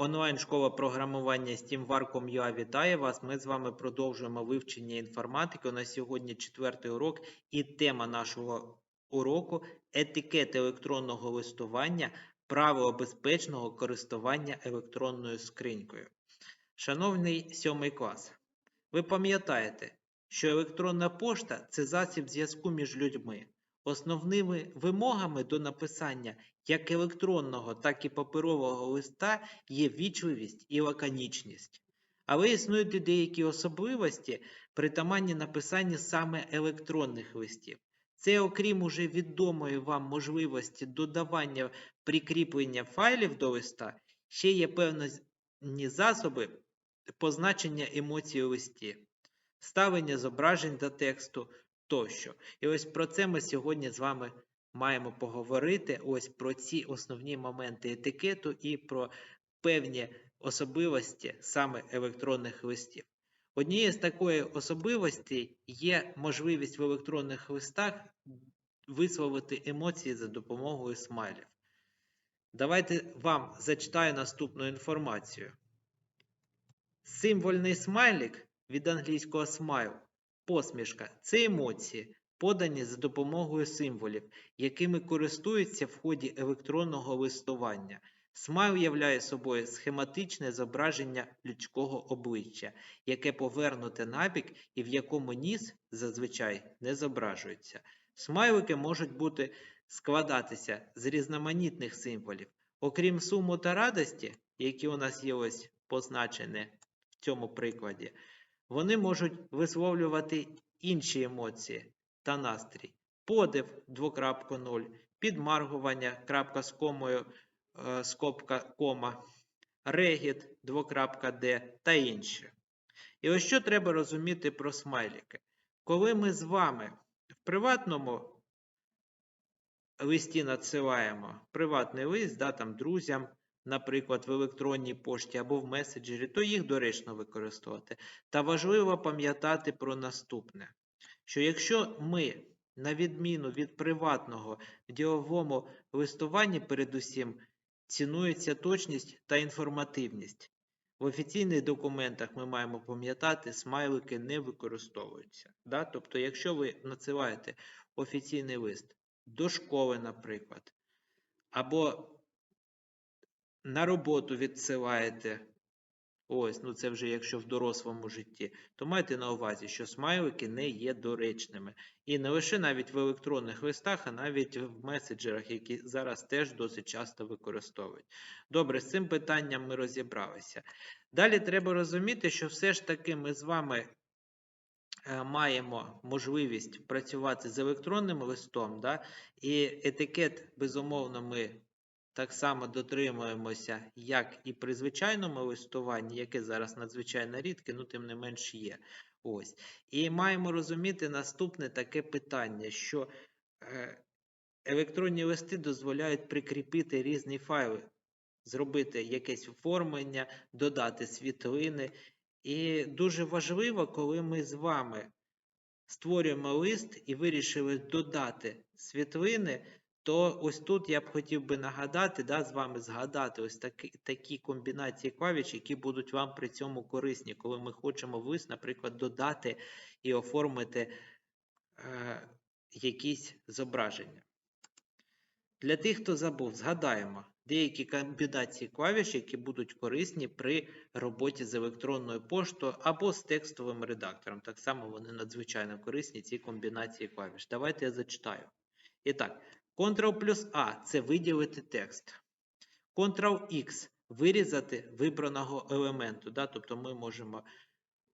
Онлайн-школа програмування SteamVar.com.ua вітає вас. Ми з вами продовжуємо вивчення інформатики. У нас сьогодні четвертий урок і тема нашого уроку етикет електронного листування, правила безпечного користування електронною скринькою. Шановний сьомий клас, ви пам'ятаєте, що електронна пошта це засіб зв'язку між людьми. Основними вимогами до написання як електронного, так і паперового листа є вічливість і лаконічність. Але існують і деякі особливості, притаманні написанні саме електронних листів. Це, окрім уже відомої вам можливості додавання прикріплення файлів до листа, ще є певні засоби позначення емоцій у листі, ставлення зображень до тексту тощо. І ось про це ми сьогодні з вами маємо поговорити. Ось про ці основні моменти етикету і про певні особливості саме електронних листів. Однією з такої особливості є можливість в електронних листах висловити емоції за допомогою смайлів. Давайте вам зачитаю наступну інформацію. Символьний смайлик від англійського смайл посмішка це емоції, подані за допомогою символів, якими користуються в ході електронного листування. Смайл являє собою схематичне зображення людського обличчя, яке повернуте набік і в якому ніс зазвичай не зображується. Смайлики можуть бути складатися з різноманітних символів. Окрім суму та радості, які у нас є ось позначені в цьому прикладі, вони можуть висловлювати інші емоції та настрій. Подив 2.0, підмаргування крапка з комою, е, скобка кома, регіт 2.d та інші. І ось що треба розуміти про смайлики. Коли ми з вами в приватному листі надсилаємо приватний лист да, там, друзям, наприклад, в електронній пошті або в меседжері, то їх доречно використовувати. Та важливо пам'ятати про наступне: що якщо ми, на відміну від приватного діловому листуванні, передусім цінується точність та інформативність. В офіційних документах ми маємо пам'ятати, смайлики не використовуються. Да? Тобто, якщо ви надсилаєте офіційний лист до школи, наприклад, або на роботу відсилаєте, ось, ну це вже якщо в дорослому житті, то майте на увазі, що смайлики не є доречними. І не лише навіть в електронних листах, а навіть в меседжерах, які зараз теж досить часто використовують. Добре, з цим питанням ми розібралися. Далі треба розуміти, що все ж таки ми з вами. е, Маємо можливість працювати з електронним листом, да? і етикет, безумовно, ми так само дотримуємося, як і при звичайному листуванні, яке зараз надзвичайно рідке, ну тим не менш є. Ось. І маємо розуміти наступне таке питання, що е, електронні листи дозволяють прикріпити різні файли, зробити якесь оформлення, додати світлини. І дуже важливо, коли ми з вами створюємо лист і вирішили додати світлини, то ось тут я б хотів би нагадати, да, з вами згадати ось такі, такі комбінації клавіш, які будуть вам при цьому корисні, коли ми хочемо в лист, наприклад, додати і оформити е, якісь зображення. Для тих, хто забув, згадаємо деякі комбінації клавіш, які будуть корисні при роботі з електронною поштою або з текстовим редактором. Так само вони надзвичайно корисні, ці комбінації клавіш. Давайте я зачитаю. І так, Ctrl плюс А це виділити текст. Ctrl-X вирізати вибраного елементу. Да? Тобто ми можемо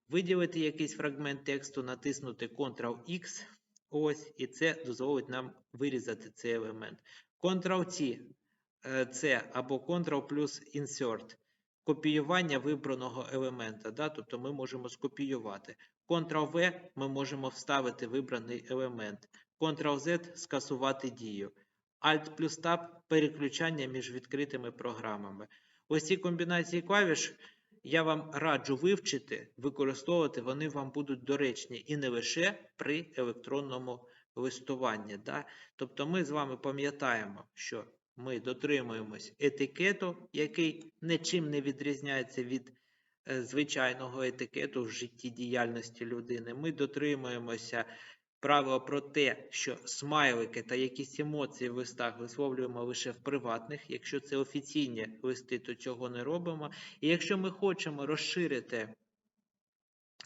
виділити якийсь фрагмент тексту, натиснути Ctrl-X. Ось, і це дозволить нам вирізати цей елемент. Ctrl-T це або Ctrl плюс Insert. Копіювання вибраного елемента. Да? Тобто ми можемо скопіювати. Ctrl-V ми можемо вставити вибраний елемент. Ctrl-Z скасувати дію. Alt плюс Tab переключання між відкритими програмами. Ось ці комбінації клавіш я вам раджу вивчити, використовувати, вони вам будуть доречні і не лише при електронному листуванні. Да? Тобто ми з вами пам'ятаємо, що ми дотримуємось етикету, який нічим не відрізняється від е, звичайного етикету в життєдіяльності людини. Ми дотримуємося правила про те, що смайлики та якісь емоції в листах висловлюємо лише в приватних. Якщо це офіційні листи, то цього не робимо. І якщо ми хочемо розширити,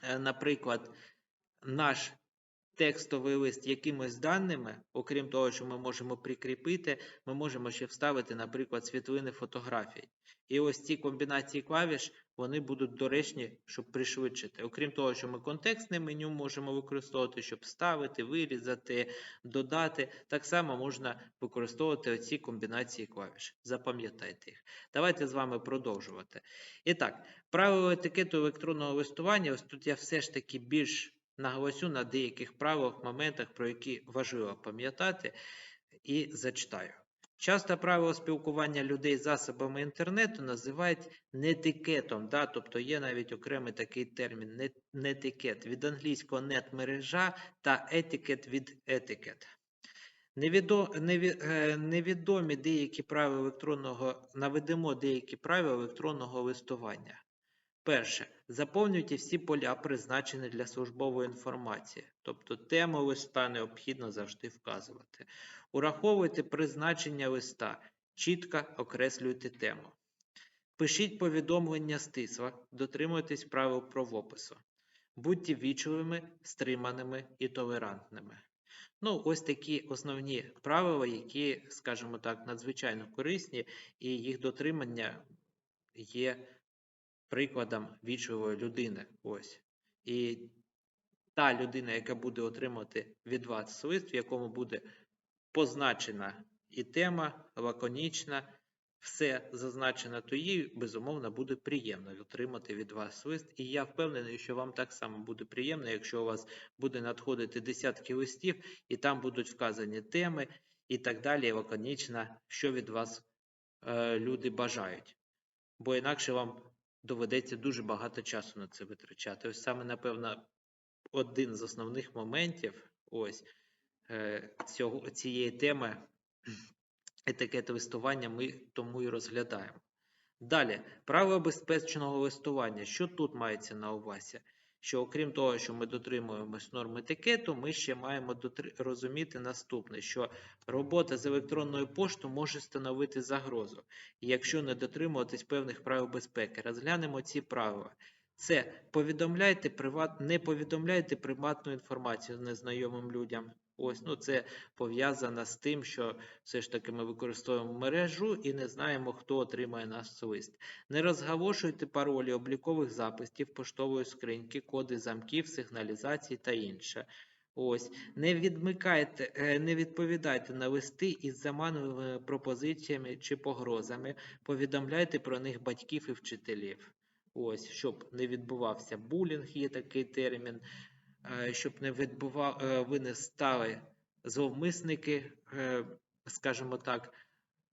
е, наприклад, наш текстовий лист якимось даними, окрім того, що ми можемо прикріпити, ми можемо ще вставити, наприклад, світлини фотографій. І ось ці комбінації клавіш вони будуть доречні, щоб пришвидшити. Окрім того, що ми контекстне меню можемо використовувати, щоб вставити, вирізати, додати. Так само можна використовувати оці комбінації клавіш. Запам'ятайте їх. Давайте з вами продовжувати. І так, правило етикету електронного листування. Ось тут я все ж таки більш наголосю на деяких правилах, моментах, про які важливо пам'ятати, і зачитаю. Часто правило спілкування людей з засобами інтернету називають нетикетом, да? тобто є навіть окремий такий термін нетикет від англійського нет-мережа та етикет від етикет. Е, невідомі деякі правила електронного, наведемо деякі правила електронного листування. Перше. Заповнюйте всі поля, призначені для службової інформації, тобто тему листа необхідно завжди вказувати. Ураховуйте призначення листа, чітко окреслюйте тему. Пишіть повідомлення стисло, дотримуйтесь правил правопису. Будьте вічливими, стриманими і толерантними. Ну, ось такі основні правила, які, скажімо так, надзвичайно корисні, і їх дотримання є прикладом вічливої людини. Ось. І та людина, яка буде отримувати від вас лист, в якому буде позначена і тема, лаконічна, все зазначено, то їй, безумовно, буде приємно отримати від вас лист. І я впевнений, що вам так само буде приємно, якщо у вас буде надходити десятки листів, і там будуть вказані теми і так далі, лаконічно, що від вас е, люди бажають. Бо інакше вам доведеться дуже багато часу на це витрачати. Ось саме, напевно, один з основних моментів ось е, цього, цієї теми етикету листування ми тому і розглядаємо. Далі, правила безпечного листування. Що тут мається на увазі? Що окрім того, що ми дотримуємось норм етикету, ми ще маємо дотри- розуміти наступне, що робота з електронною поштою може становити загрозу, якщо не дотримуватись певних правил безпеки. Розглянемо ці правила. Це повідомляйте приват... не повідомляйте приватну інформацію незнайомим людям. Ось, ну це пов'язано з тим, що все ж таки ми використовуємо мережу і не знаємо, хто отримає наш лист. Не розголошуйте паролі облікових записів, поштової скриньки, коди замків, сигналізації та інше. Ось, не відмикайте, е, не відповідайте на листи із заманливими пропозиціями чи погрозами. Повідомляйте про них батьків і вчителів. Ось, щоб не відбувався булінг, є такий термін, е, щоб не відбував, е, ви не стали зловмисники, е, скажімо так,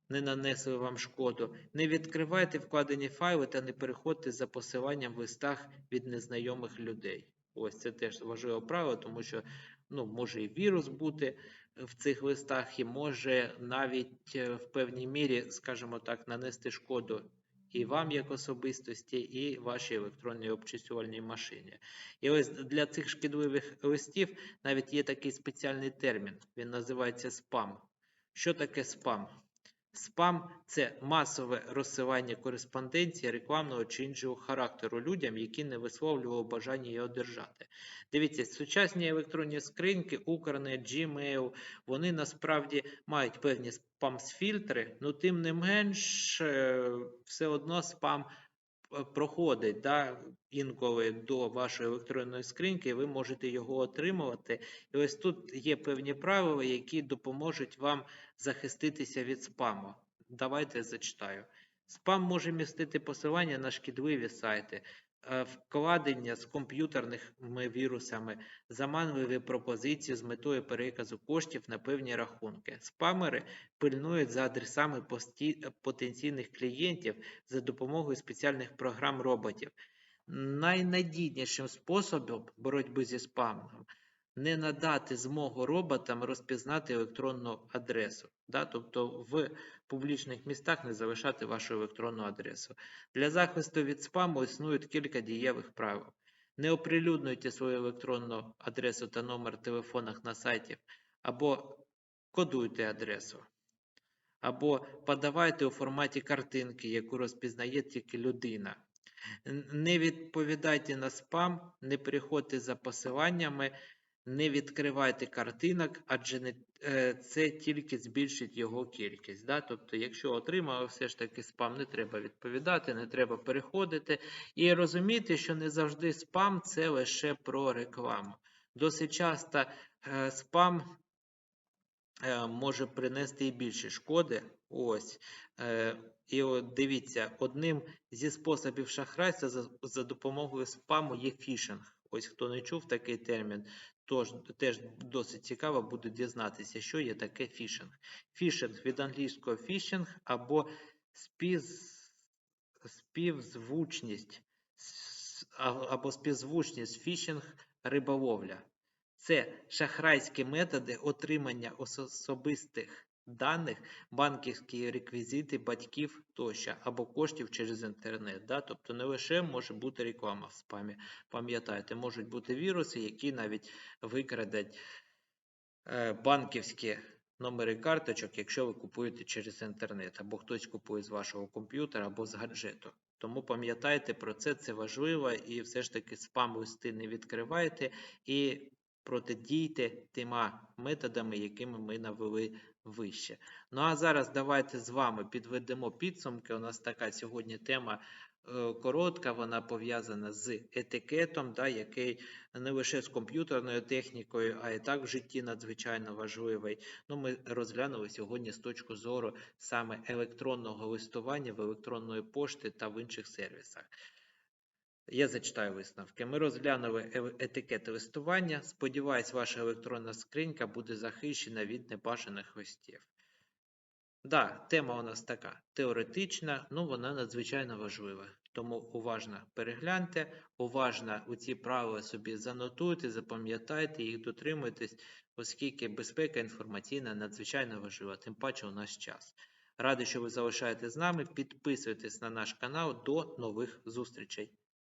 не нанесли вам шкоду. Не відкривайте вкладені файли та не переходьте за посиланням в листах від незнайомих людей. Ось це теж важливе правило, тому що ну, може і вірус бути в цих листах, і може навіть е, в певній мірі, скажімо так, нанести шкоду і вам як особистості, і вашій електронній обчислювальній машині. І ось для цих шкідливих листів навіть є такий спеціальний термін. Він називається спам. Що таке спам? Спам це масове розсилання кореспонденції рекламного чи іншого характеру людям, які не висловлювали бажання її одержати. Дивіться, сучасні електронні скриньки, Укрнет, Gmail, вони насправді мають певні спам-фільтри, але тим не менш, е, все одно спам проходить да, інколи до вашої електронної скриньки, ви можете його отримувати. І ось тут є певні правила, які допоможуть вам захиститися від спаму. Давайте зачитаю. Спам може містити посилання на шкідливі сайти, е, вкладення з комп'ютерними вірусами, заманливі пропозиції з метою переказу коштів на певні рахунки. Спамери пильнують за адресами потенційних клієнтів за допомогою спеціальних програм роботів. Найнадійнішим способом боротьби зі спамом не надати змогу роботам розпізнати електронну адресу. Да? Тобто в публічних містах не залишати вашу електронну адресу. Для захисту від спаму існують кілька дієвих правил. Не оприлюднюйте свою електронну адресу та номер телефонах на сайті, або кодуйте адресу, або подавайте у форматі картинки, яку розпізнає тільки людина. Не відповідайте на спам, не переходьте за посиланнями, не відкривайте картинок, адже не, е, це тільки збільшить його кількість. Да? Тобто, якщо отримали все ж таки спам, не треба відповідати, не треба переходити. І розуміти, що не завжди спам це лише про рекламу. Досить часто е, спам е, може принести і більше шкоди. Ось. Е, і от дивіться, одним зі способів шахрайства за, за допомогою спаму є фішинг. Ось хто не чув такий термін, тож теж досить цікаво буде дізнатися, що є таке фішинг. Фішинг від англійського фішинг або співзвучність або співзвучність фішинг риболовля. Це шахрайські методи отримання особистих даних, банківські реквізити батьків тощо, або коштів через інтернет. Да? Тобто не лише може бути реклама в спамі. Пам'ятайте, можуть бути віруси, які навіть викрадуть е, банківські номери карточок, якщо ви купуєте через інтернет, або хтось купує з вашого комп'ютера або з гаджету. Тому пам'ятайте про це, це важливо, і все ж таки спам листи не відкривайте і протидійте тима методами, якими ми навели вище. Ну а зараз давайте з вами підведемо підсумки. У нас така сьогодні тема е, коротка, вона пов'язана з етикетом, да, який не лише з комп'ютерною технікою, а і так в житті надзвичайно важливий. Ну, ми розглянули сьогодні з точки зору саме електронного листування в електронної пошти та в інших сервісах. Я зачитаю висновки. Ми розглянули е- етикет листування. Сподіваюсь, ваша електронна скринька буде захищена від небажаних листів. Да, тема у нас така теоретична, ну вона надзвичайно важлива. Тому уважно перегляньте, уважно у ці правила собі занотуйте, запам'ятайте їх, дотримуйтесь, оскільки безпека інформаційна надзвичайно важлива, тим паче у нас час. Радий, що ви залишаєтесь з нами. Підписуйтесь на наш канал. До нових зустрічей.